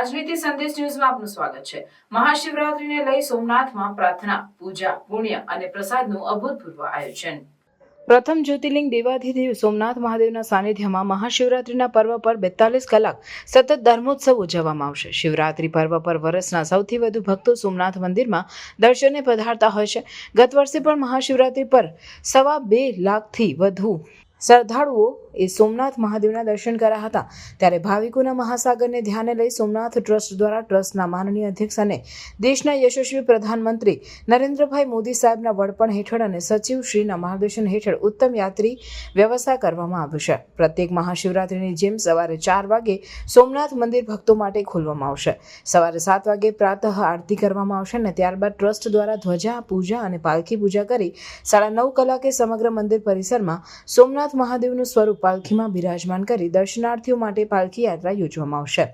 રાજનીતિ સંદેશ ન્યૂઝમાં આપનું સ્વાગત છે. મહાશિવરાત્રીને લઈ સોમનાથમાં પ્રાર્થના, પૂજા, પુણ્ય અને પ્રસાદનું અભૂતપૂર્વ આયોજન. પ્રથમ જ્યોતિર્લિંગ દેવાધિદેવ સોમનાથ મહાદેવના સાનિધ્યમાં મહાશિવરાત્રિના પર્વ પર બેતાલીસ કલાક સતત ધર્મોત્સવ ઉજવવામાં આવશે. શિવરાત્રિ પર્વ પર વર્ષના સૌથી વધુ ભક્તો સોમનાથ મંદિરમાં દર્શને પધારતા હોય છે. ગત વર્ષે પણ મહાશિવરાત્રિ પર સવા બે લાખથી વધુ શ્રદ્ધાળુઓ એ સોમનાથ મહાદેવના દર્શન કર્યા હતા. ત્યારે ભાવિકોના મહાસાગરને ધ્યાને લઈ સોમનાથ ટ્રસ્ટ દ્વારા ટ્રસ્ટના માનનીય અધ્યક્ષ અને દેશના યશસ્વી પ્રધાનમંત્રી નરેન્દ્રભાઈ મોદી સાહેબના વડપણ હેઠળ અને સચિવ શ્રીના માર્ગદર્શન હેઠળ ઉત્તમ યાત્રી વ્યવસ્થા કરવામાં આવશે પ્રત્યેક મહાશિવરાત્રિની જેમ સવારે ચાર વાગે સોમનાથ મંદિર ભક્તો માટે ખોલવામાં આવશે. સવારે સાત વાગે પ્રાતઃ આરતી કરવામાં આવશે અને ત્યારબાદ ટ્રસ્ટ દ્વારા ધ્વજા, પૂજા અને પાલખી પૂજા કરી સાડા નવ કલાકે સમગ્ર મંદિર પરિસરમાં સોમનાથ મહાદેવનું સ્વરૂપ પાલખીમાં બિરાજમાન કરી દર્શનાર્થીઓ માટે પાલખી યાત્રા યોજવામાં આવશે.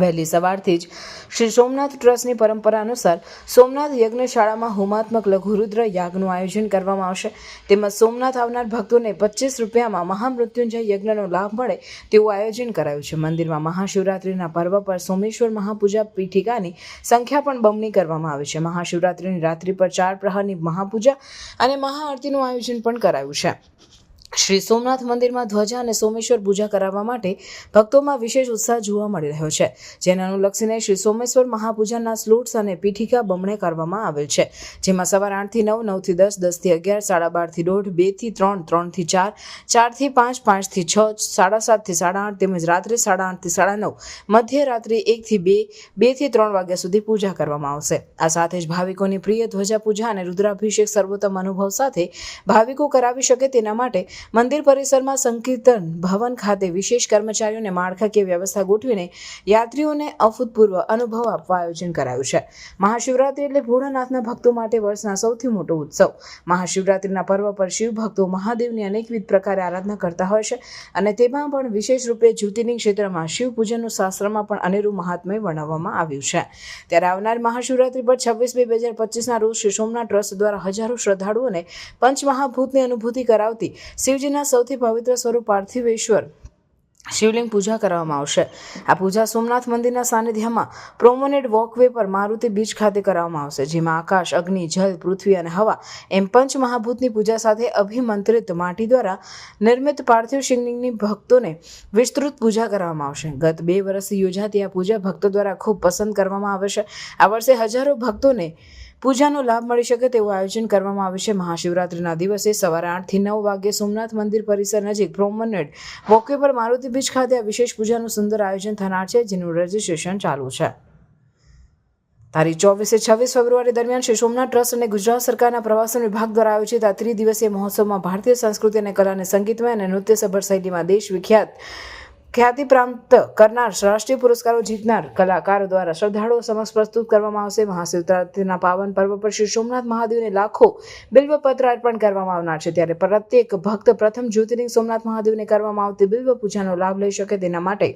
વહેલી સવારથી જ શ્રી સોમનાથ ટ્રસ્ટની પરંપરા અનુસાર સોમનાથ યજ્ઞશાળામાં હોમાત્મક લઘુરુદ્ર યાગનું આયોજન કરવામાં આવશે. તેમજ સોમનાથ આવનાર ભક્તોને પચીસ રૂપિયામાં મહામૃત્યુંજય યજ્ઞનો લાભ મળે તેવું આયોજન કરાયું છે. મંદિરમાં મહાશિવરાત્રિના પર્વ પર સોમેશ્વર મહાપૂજા પીઠિકાની સંખ્યા પણ બમણી કરવામાં આવી છે. મહાશિવરાત્રિની રાત્રિ પર ચાર પ્રહારની મહાપૂજા અને મહાઆરતીનું આયોજન પણ કરાયું છે. શ્રી સોમનાથ મંદિરમાં ધ્વજા અને સોમેશ્વર પૂજા કરાવવા માટે ભક્તોમાં વિશેષ ઉત્સાહ જોવા મળી રહ્યો છે. જેને અનુલક્ષીને શ્રી સોમેશ્વર મહાપૂજાના સ્લોટ્સ અને પીઠિકા બમણે કરવામાં આવેલ છે. જેમાં સવાર આઠથી નવ, નવથી દસ, દસથી અગિયાર, સાડા બારથી દોઢ, બેથી ત્રણ, ત્રણથી ચાર, ચારથી પાંચ, પાંચથી છ, સાડા સાતથી સાડા આઠ તેમજ રાત્રે સાડા આઠથી સાડા નવ મધ્યરાત્રે એકથી બે, બેથી ત્રણ વાગ્યા સુધી પૂજા કરવામાં આવશે. આ સાથે જ ભાવિકોની પ્રિય ધ્વજા પૂજા અને રુદ્રાભિષેક સર્વોત્તમ અનુભવ સાથે ભાવિકો કરાવી શકે તેના માટે મંદિર પરિસરમાં સંકીર્તન ભવન ખાતે વિશેષ કર્મચારીઓને માળખાકીય વ્યવસ્થા ગોઠવીને યાત્રીઓને અભૂતપૂર્વ અનુભવ આપવા આયોજન કરાયું છે. મહાશિવરાત્રિ એટલે ભોળાનાથના ભક્તો માટે વર્ષના સૌથી મોટો ઉત્સવ. મહાશિવરાત્રિના પર્વ પર શિવ ભક્તો મહાદેવની અનેકવિધ પ્રકારે આરાધના કરતા હોય છે અને તેમાં પણ વિશેષ રૂપે જ્યોતિર્લિંગ ક્ષેત્રમાં શિવ પૂજનનું શાસ્ત્રમાં પણ અનેરું મહાત્મય વર્ણવવામાં આવ્યું છે. ત્યારે આવનાર મહાશિવરાત્રિ પર છવ્વીસ બે બે હજાર પચીસના રોજ શ્રી સોમનાથ ટ્રસ્ટ દ્વારા હજારો શ્રદ્ધાળુઓને પંચમહાભૂતની અનુભૂતિ કરાવતી શિવજીના સૌથી પવિત્ર સ્વરૂપ પાર્થિવેશ્વર શિવલિંગ પૂજા કરવામાં આવશે. આ પૂજા સોમનાથ મંદિરના સાનિધ્યમાં પ્રોમોનેડ વોકવે પર મારુતિ બીચ ખાતે કરવામાં આવશે, જેમાં આકાશ, અગ્નિ, જલ, પૃથ્વી અને હવા એમ પંચ મહાભૂતની પૂજા સાથે અભિમંત્રિત માટી દ્વારા નિર્મિત પાર્થિવ શિવલિંગની ભક્તોને વિસ્તૃત પૂજા કરવામાં આવશે. ગત બે વર્ષથી યોજાતી આ પૂજા ભક્તો દ્વારા ખૂબ પસંદ કરવામાં આવે છે. આ વર્ષે હજારો ભક્તોને પૂજાનો લાભ મળી શકે તેવું આયોજન કરવામાં આવ્યું છે. મહાશિવરાત્રિના દિવસે સવારે આઠથી નવ વાગ્યે સોમનાથ મંદિર પરિસર નજીક પ્રોમનેડ વોકે પર મારુતિ બીચ ખાતે આ વિશેષ પૂજાનું સુંદર આયોજન થનાર છે, જેનું રજીસ્ટ્રેશન ચાલુ છે. તારીખ ચોવીસે છવ્વીસ ફેબ્રુઆરી દરમિયાન શ્રી સોમનાથ ટ્રસ્ટ અને ગુજરાત સરકારના પ્રવાસન વિભાગ દ્વારા આયોજિત આ ત્રિદિવસીય મહોત્સવમાં ભારતીય સંસ્કૃતિ અને કલા અને સંગીતમય અને નૃત્યસભર શૈલીમાં દેશ વિખ્યાત ખ્યાતિ પ્રાપ્ત કરનાર રાષ્ટ્રીય પુરસ્કારો જીતનાર કલાકારો દ્વારા શ્રદ્ધાળુઓ સમક્ષ પ્રસ્તુત કરવામાં આવશે. મહાશિવરાત્રિના પાવન પર્વ પર શ્રી સોમનાથ મહાદેવને લાખો બિલ્વપત્ર અર્પણ કરવામાં આવનાર છે. ત્યારે પ્રત્યેક ભક્ત પ્રથમ જ્યોતિર્લિંગ સોમનાથ મહાદેવને કરવામાં આવતી બિલ્વ પૂજાનો લાભ લઈ શકે તેના માટે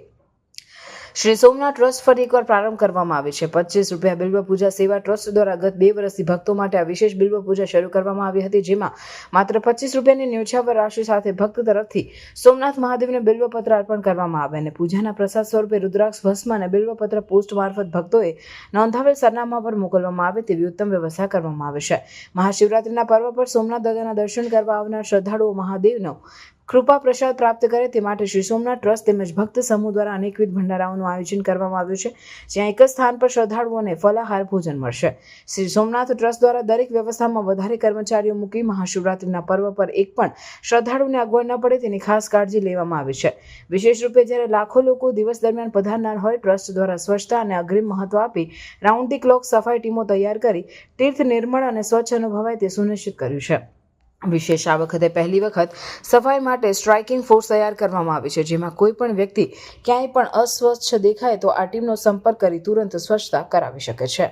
શ્રી સોમનાથ ટ્રસ્ટ ફરી એકવાર પ્રારંભ કરવામાં આવે છે. પચીસ રૂપિયા બિલ્વ પૂજા સેવા ટ્રસ્ટ દ્વારા ગત બે વર્ષથી ભક્તો માટે આ વિશેષ બિલ્વ પૂજા શરૂ કરવામાં આવી હતી, જેમાં માત્ર પચીસ રૂપિયાની ન્યોછાવર રાશિ સાથે ભક્ત તરફથી સોમનાથ મહાદેવને બિલ્વપત્ર અર્પણ કરવામાં આવે અને પૂજાના પ્રસાદ સ્વરૂપે રુદ્રાક્ષ, ભસ્મ અને બિલ્વપત્ર પોસ્ટ મારફત ભક્તોએ નોંધાવેલ સરનામા પર મોકલવામાં આવે તેવી ઉત્તમ વ્યવસ્થા કરવામાં આવે છે. મહાશિવરાત્રિના પર્વ પર સોમનાથ દાદાના દર્શન કરવા આવનાર શ્રદ્ધાળુઓ મહાદેવનો કૃપા પ્રસાદ પ્રાપ્ત કરે તે માટે શ્રી સોમનાથ ટ્રસ્ટ તેમજ ભક્ત સમૂહ દ્વારા અનેકવિધ ભંડારાઓનું આયોજન કરવામાં આવ્યું છે, જ્યાં એક જ સ્થાન પર શ્રદ્ધાળુઓને ફલાહાર ભોજન મળશે. શ્રી સોમનાથ ટ્રસ્ટ દ્વારા દરેક વ્યવસ્થામાં વધારે કર્મચારીઓ મૂકી મહાશિવરાત્રિના પર્વ પર એક પણ શ્રદ્ધાળુને અગવડ ન પડે તેની ખાસ કાળજી લેવામાં આવી છે. વિશેષ રૂપે જ્યારે લાખો લોકો દિવસ દરમિયાન પધારનાર હોય, ટ્રસ્ટ દ્વારા સ્વચ્છતા અને અગ્રિમ મહત્વ આપી રાઉન્ડ ધી ક્લોક સફાઈ ટીમો તૈયાર કરી તીર્થ નિર્મળ અને સ્વચ્છ અનુભવાય તે સુનિશ્ચિત કર્યું છે. વિશેષ આ વખતે પહેલી વખત સફાઈ માટે સ્ટ્રાઇકિંગ ફોર્સ તૈયાર કરવામાં આવી છે, જેમાં કોઈ પણ વ્યક્તિ ક્યાંય પણ અસ્વચ્છ દેખાય તો આ ટીમનો સંપર્ક કરી તુરંત સ્વચ્છતા કરાવી શકે છે.